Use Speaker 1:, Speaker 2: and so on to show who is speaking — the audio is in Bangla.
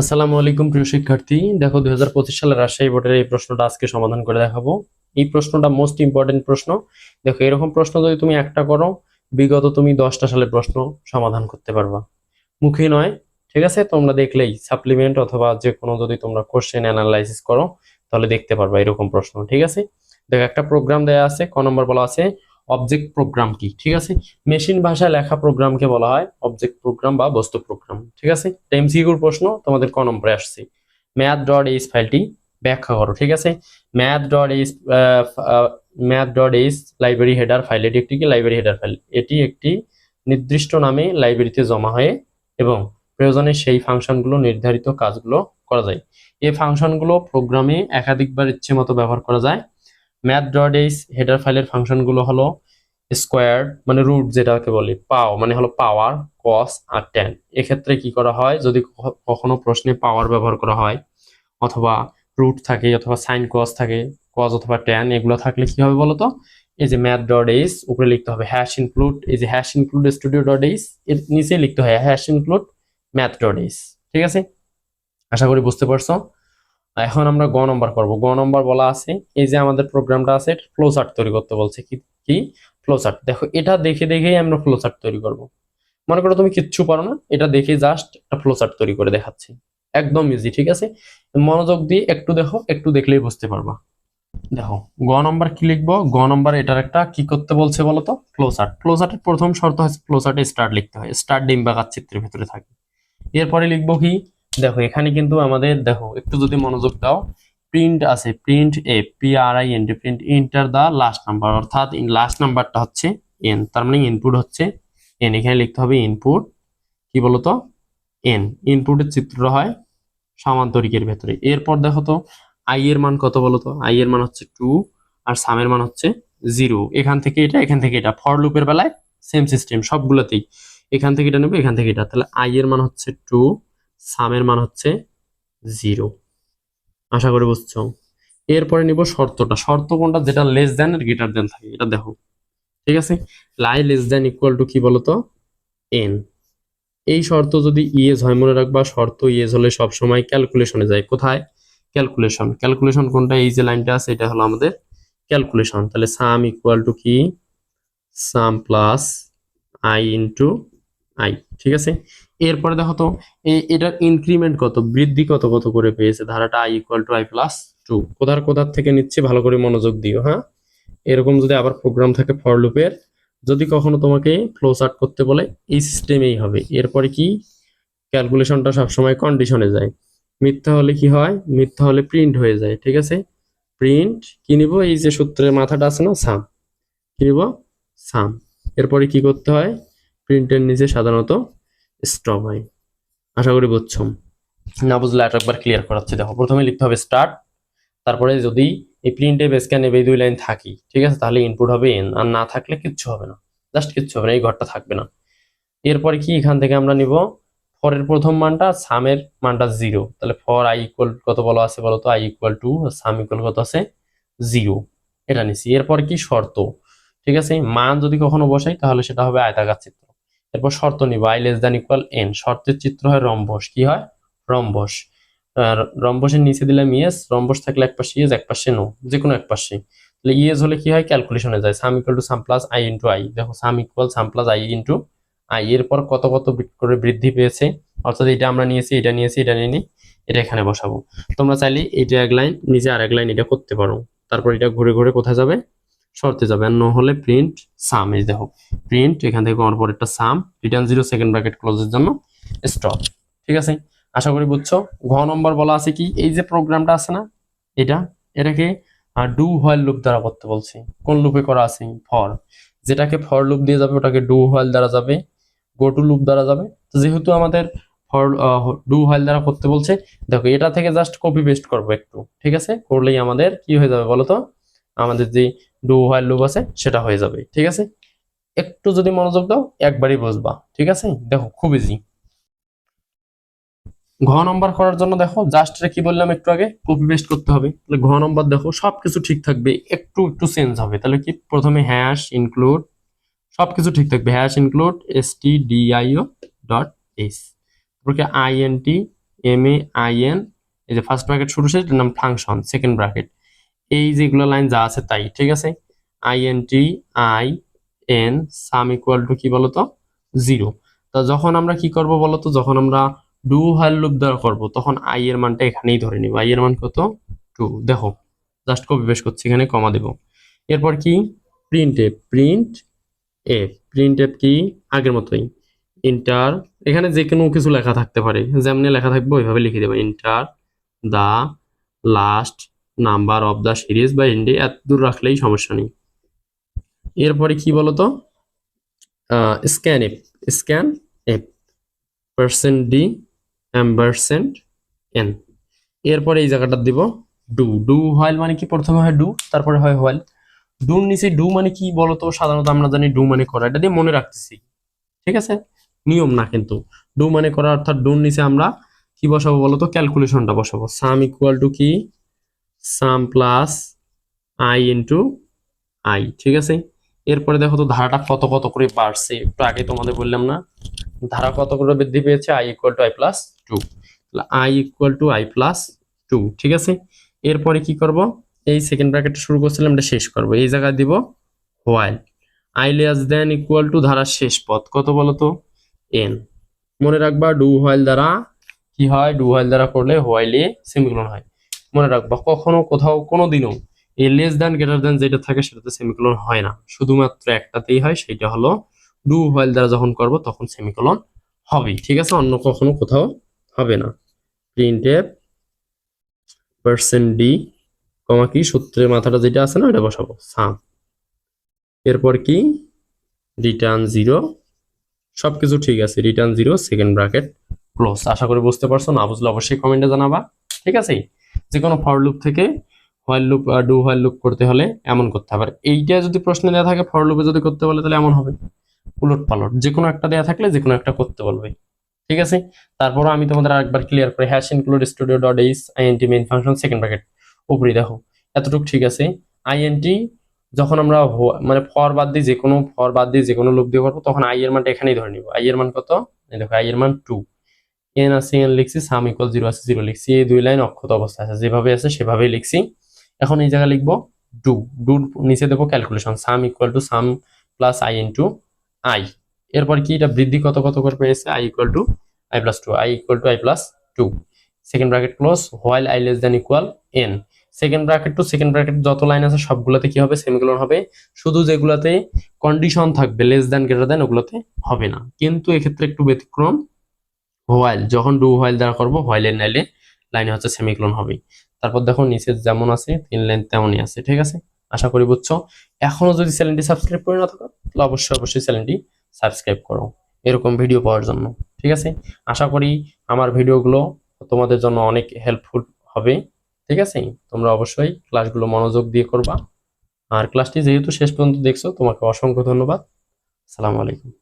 Speaker 1: আসসালামু আলাইকুম প্রিয় শিক্ষার্থী। দেখো, দুই সালের রাজশাহী বোর্ডের এই প্রশ্নটা আজকে সমাধান করে দেখাবো। এই প্রশ্নটা মোস্ট ইম্পর্টেন্ট প্রশ্ন। দেখো, এরকম প্রশ্ন যদি তুমি একটা করো, বিগত তুমি দশটা সালের প্রশ্ন সমাধান করতে পারবা। মুখে নয়, ঠিক আছে? তোমরা দেখলেই সাপ্লিমেন্ট অথবা যে কোনো যদি তোমরা কোশ্চেন অ্যানালাইসিস করো, তাহলে দেখতে পারবা এরকম প্রশ্ন, ঠিক আছে? দেখো, একটা প্রোগ্রাম দেয়া আছে, ক নম্বর বলা আছে অবজেক্ট প্রোগ্রাম কি? ঠিক আছে? মেশিন ভাষায় লেখা প্রোগ্রামকে বলা হয় অবজেক্ট প্রোগ্রাম বা বস্তু প্রোগ্রাম ঠিক আছে? এমসিকিউর প্রশ্ন, তোমাদের ক নম্বরে আসছে। ম্যাথ ডট এইচ ফাইলটি ব্যাখ্যা করো, ঠিক আছে? Math dot H math dot H library header file এটি একটি কি? লাইব্রেরি হেডার ফাইল এটি একটি নির্দিষ্ট নামে লাইব্রেরিতে জমা হয়ে এবং প্রয়োজনে সেই ফাংশনগুলো নির্ধারিত কাজগুলো করা যায়। এই ফাংশনগুলো প্রোগ্রামে একাধিকবার ইচ্ছে মতো ব্যবহার করা যায়। ম্যাথ ডট এইচ হেডার ফাইলের ফাংশনগুলো হলো স্কোয়ার মানে রুট যেটাকে বলি, পাও মানে হলো পাওয়ার, কস আর ট্যান এক্ষেত্রে কি করা হয়, যদি কখনো প্রশ্নে পাওয়ার ব্যবহার করা হয়, অথবা রুট থাকে, অথবা সাইন কস থাকে, কস অথবা ট্যান এগুলো থাকলে কি হবে বলতো? এই যে ম্যাথ ডট এইচ উপরে লিখতে হবে হ্যাশ ইনক্লুড, এই যে hash include studio dot H এর নিচে লিখতে হয় hash include math dot H ঠিক আছে? আশা করি বুঝতে পারছ। এখন আমরা গ নম্বর করব। গ নম্বর বলা আছে, এই যে আমাদের প্রোগ্রামটা আছে ফ্লো চার্ট তৈরি করতে বলছে কি কি? ফ্লো চার্ট দেখো, এটা দেখে দেখেই আমরা ফ্লো চার্ট তৈরি করব। মনে করো তুমি কিচ্ছু পারো না, এটা দেখে জাস্ট একটা ফ্লো চার্ট তৈরি করে দেখাচ্ছি। একদম ইজি ঠিক আছে? মনোযোগ দিয়ে একটু দেখো, একটু দেখলেই বুঝতে পারবা। দেখো, গ নম্বর কি লিখব? গ নম্বর এটার একটা কি করতে বলছে বলো তো? ফ্লো চার্ট ফ্লো চার্টের প্রথম শর্ত হচ্ছে ফ্লো চার্টে স্টার্ট লিখতে হয়। স্টার্ট ডিম বাগার চিত্রের ভেতরে থাকে। এরপরে লিখব কি? দেখো, এখানে কিন্তু আমাদের, দেখো, একটু যদি মনোযোগ দাও প্রিন্ট আছে print A P R I N print inter the last number অর্থাৎ লাস্ট নাম্বারটা হচ্ছে এন তার মানে ইনপুট হচ্ছে এন এখানে লিখতে হবে ইনপুট কি বলতো? এন ইনপুটের চিত্রটা হয় সামান্তরিকের ভেতরে। এরপর দেখো তো আই এর মান কত বলতো? আই এর মান হচ্ছে টু আর সামের মান হচ্ছে জিরো এখান থেকে এটা, এখান থেকে এটা। ফর লুপের বেলায় সেম সিস্টেম সবগুলোতেই। এখান থেকে এটা নেব, এখান থেকে এটা। তাহলে আই এর মান হচ্ছে টু সামের মান হচ্ছে জিরো। আশা করি বুঝছ? এরপরে নিব শর্তটা। শর্ত কোনটা? যেটা লেস দেন আর গ্রেটার দেন থাকে। এটা দেখো। ঠিক আছে? লাই লেস দেন ইকুয়াল টু কি বলতো? এন এই শর্ত যদি ইএস হয়, মনে রাখবা, শর্ত ইএস হলে সব সময় ক্যালকুলেশনে যায়। কোথায়? ক্যালকুলেশন ক্যালকুলেশন কোনটা? এই যে লাইনটা আছে, এটা হলো আমাদের ক্যালকুলেশন তাহলে সাম ইকুয়াল টু কি? Sum plus I into I, ঠিক আছে? এরপরে দেখো তো এটার ইনক্রিমেন্ট কত? বৃদ্ধি কত কত করে পেয়েছে? ধারাটা I equal to I plus two কোথার কোথার থেকে নিচ্ছে, ভালো করে মনোযোগ দিও হ্যাঁ? এরকম যদি আবার প্রোগ্রাম থাকে ফর লুপের যদি কখনো তোমাকে ফ্লো চার্ট করতে বলে, এই সিস্টেমেই হবে। এরপরে কি? ক্যালকুলেশনটা সবসময় কন্ডিশনে যায়। মিথ্যা হলে কি হয়? মিথ্যা হলে প্রিন্ট হয়ে যায়, ঠিক আছে? প্রিন্ট কি নিব? এই যে সূত্রের মাথাটা আছে না সাম কি নিব? সাম এরপরে কি করতে হয়? প্রিন্টের নিচে সাধারণত স্টপ হয়। আশা করি বুঝছ। না বুঝলে আর একবার ক্লিয়ার করাচ্ছি, দেখো। প্রথমে লিখতে হবে স্টার্ট তারপরে যদি এই প্রিন্টে বেসক্যান এই দুই লাইন থাকি, ঠিক আছে? তাহলে ইনপুট হবে এন আর না থাকলে কিচ্ছু হবে না। জাস্ট কিচ্ছু হবে না, এই ঘরটা থাকবে না। এরপরে কি এখান থেকে আমরা নিব? ফরের প্রথম মানটা সামের মানটা জিরো তাহলে ফর আই ইকুয়াল কত বলা আছে বলতো I equal to sum equal কত আছে? জিরো এটা নিছি। এরপর কি শর্ত? ঠিক আছে? মান যদি কখনো বসাই, তাহলে সেটা হবে আয়তাকার চিত্র। এরপর শর্ত নিব I less than equal N শর্তের চিত্র হয় রম্বস। কি হয়? রম্বস। রম্বসের নিচে দিলাম ইয়েস রম্বস থাকলে এক পাশে ইয়েস এক পাশে নো যে কোনো এক পাশে। তাহলে ইয়েস হলে কি হয়? ক্যালকুলেশনে যায়। Sum equal to sum plus I into I দেখো sum equal sum plus I into I এরপর কত কত করে বৃদ্ধি পেয়েছে? অর্থাৎ এটা আমরা নিয়েছি, এটা নিয়েছি, এটা নিয়ে এটা এখানে বসাবো। তোমরা চাইলে এটা এক লাইন নিচে আর এক লাইন এটা করতে পারো। তারপর এটা ঘুরে ঘুরে কোথায় যাবে? শর্তে যাবে। আর নো হলে প্রিন্ট সাম এই দেখো প্রিন্ট এখান থেকে আমার পর একটা sum return zero second bracket ক্লোজের জন্য স্টপ ঠিক আছে? আশা করি বুঝছ? ঘ নম্বর বলা আছে কি? এই যে প্রোগ্রামটা আছে না, এটা, এটাকে ডু হোয়াইল লুপ দ্বারা করতে বলছি। কোন লুপে করা আছে? ফর যেটাকে ফর লুপ দিয়ে যাবে, ওটাকে ডু হোয়াইল দ্বারা যাবে গো টু লুপ দ্বারা যাবে। তো যেহেতু আমাদের ফর ডু হোয়াইল দ্বারা করতে বলছে, দেখো, এটা থেকে জাস্ট কপি পেস্ট করব একটু। ঠিক আছে? করলেই আমাদের কি হয়ে যাবে বলো তো? আমাদের যে ডু হোয়াইল লুপ আছে, সেটা হয়ে যাবে, ঠিক আছে? একটু যদি মনোযোগ দাও, একবারই বুঝবা ঠিক আছে? দেখো, খুব ইজি ঘ নম্বর করার জন্য দেখো জাস্ট কি বললাম একটু আগে? কপি পেস্ট করতে হবে। তাহলে ঘ নম্বর দেখো, সবকিছু ঠিক থাকবে, একটু একটু চেঞ্জ হবে। তাহলে কি? প্রথমে হ্যাশ ইনক্লুড সবকিছু ঠিক থাকবে। Hash include S T DIO dot S তারপরে INT M A I N এই যে ফার্স্ট ব্র্যাকেট শুরু শেষ নাম ফাংশন সেকেন্ড ব্র্যাকেট এই যেগুলো লাইন যা আছে তাই, ঠিক আছে? I N T I N sum equal to কি বলতো? জিরো তা যখন আমরা কি করব বলতো? যখন আমরা ডু হাইল লুপ দ্বারা করব, তখন আই এর মানটা এখানেই ধরে নিব। আই এর মান কত? টু দেখো জাস্ট কপি পেস্ট করছি এখানে কমা দেব। এরপর কি? Print F print F print F কি? আগের মতোই। ইন্টার এখানে যে কোনো কিছু লেখা থাকতে পারে। যেমনি লেখা থাকবে, ওইভাবে লিখে দেবো। Inter the last number of the series বা ইন্ডি এত দূর রাখলেই সমস্যা নেই। এরপরে কি বলতো? Scan F scan F percent D ampersand N এরপরে এই জায়গাটা দিব ডু ডু হোয়াইল মানে কি? প্রথমে হয় ডু তারপরে হয় হোয়াইল ডুর নিচে ডু মানে কি বলতো? সাধারণত আমরা জানি ডু মানে করা। এটা দিয়ে মনে রাখতেছি। ঠিক আছে? নিয়ম না কিন্তু। ডু মানে করা অর্থাৎ ডুর নিচে আমরা কি বসাবো বলতো? ক্যালকুলেশনটা বসাবো। সাম ইকুয়াল টু কি? Sum plus I into I ঠিক আছে? এরপরে দেখো তো ধারাটা কত কত করে বাড়ছে, একটু আগে তোমাদের বললাম না? ধারা কত করে বৃদ্ধি পেয়েছে? I equal to I plus two I equal to I plus two ঠিক আছে? এরপরে কি করব? এই সেকেন্ড ব্র্যাকেটটা শুরু করছিলাম, এটা শেষ করব। এই জায়গায় দিব while I less than equal to ধারার শেষ পদ কত বলতো এন মনে রাখবা ডু হোয়াইল দ্বারা কি হয়? ডু হোয়াইল দ্বারা করলে হোয়াইলে সেমিকোলন হয়। মনে রাখবা, কখনো কোথাও কোনো দিনও এই লেস দেন গ্রেটার দেন যেটা থাকে সেটাতে সেমিকোলন হয় না। শুধুমাত্র একটাতেই হয় সেটা হলো ডু হোয়াইল দ্বারা যখন করব তখন সেমিকোলন হবে ঠিক আছে? অন্য কখনো কোথাও হবে না। Print F percent D comma কি সূত্রের মাথাটা যেটা আছে না এটা বসাবো সাম এরপর কি? রিটার্ন জিরো সবকিছু ঠিক আছে return zero second bracket close আশা করি বুঝতে পারছ, না বুঝলে অবশ্যই কমেন্টে জানাবা, ঠিক আছে? যে কোনো ফর লুপ থেকে while loop do while loop করতে হলে এমন করতে হবে। এইটা যদি প্রশ্নে দেওয়া থাকে ফর লুপে যদি করতে বলে, তাহলে এমন হবে। উলট পালট যে কোনো একটা দেওয়া থাকলে যে কোনো একটা করতে বলবে। ঠিক আছে? তারপরও আমি তোমাদের আরেকবার ক্লিয়ার করে hash include studio dot H INT main function second bracket উপরে দেখো। এতটুকু ঠিক আছে? আইএনটি যখন আমরা মানে ফর বাদ দিয়ে যে কোনো ফর বাদ দিয়ে যে কোনো লুপ দিয়ে করব, তখন আই এর মানটা এখানেই ধরে নিব। আই এর মান কত? দেখো আই এর মান টু এন আছে, এন লিখছি সাম ইকুয়াল জিরো আছে জিরো লিখছি। এই দুই লাইন অক্ষত অবস্থা আছে, যেভাবে আছে সেভাবেই লিখছি। এখন এই জায়গায় লিখব ডু ডু নিচে দেবো calculation sum equal to sum plus I into I এরপর কি এটা বৃদ্ধি কত কত করে পেয়েছে? I equal to I plus two I equal to I plus two second bracket close while I less than equal N second bracket to second bracket যত লাইন আছে, সবগুলোতে কি হবে? সেমিকোলন হবে। শুধু যেগুলোতে কন্ডিশন থাকবে লেস দেন গ্রেটার দেন ওগুলোতে হবে না। কিন্তু এক্ষেত্রে একটু ব্যতিক্রম। হোয়াইল যখন ডু হোয়াইল দ্বারা করব হোয়াইলের নাইলে লাইনে হচ্ছে সেমিক্লোন হবে। তারপর দেখো নিচে যেমন আছে, তিন লাইন তেমনই আছে, ঠিক আছে? আশা করি বুঝছ? এখনও যদি চ্যানেলটি সাবস্ক্রাইব করে না থাকো, তাহলে অবশ্যই অবশ্যই চ্যানেলটি সাবস্ক্রাইব করো, এরকম ভিডিও পাওয়ার জন্য, ঠিক আছে? আশা করি আমার ভিডিওগুলো তোমাদের জন্য অনেক হেল্পফুল হবে, ঠিক আছে? তোমরা অবশ্যই ক্লাসগুলো মনোযোগ দিয়ে করবা। আর ক্লাসটি যেহেতু শেষ পর্যন্ত দেখছ, তোমাকে অসংখ্য ধন্যবাদ। আসসালামু আলাইকুম।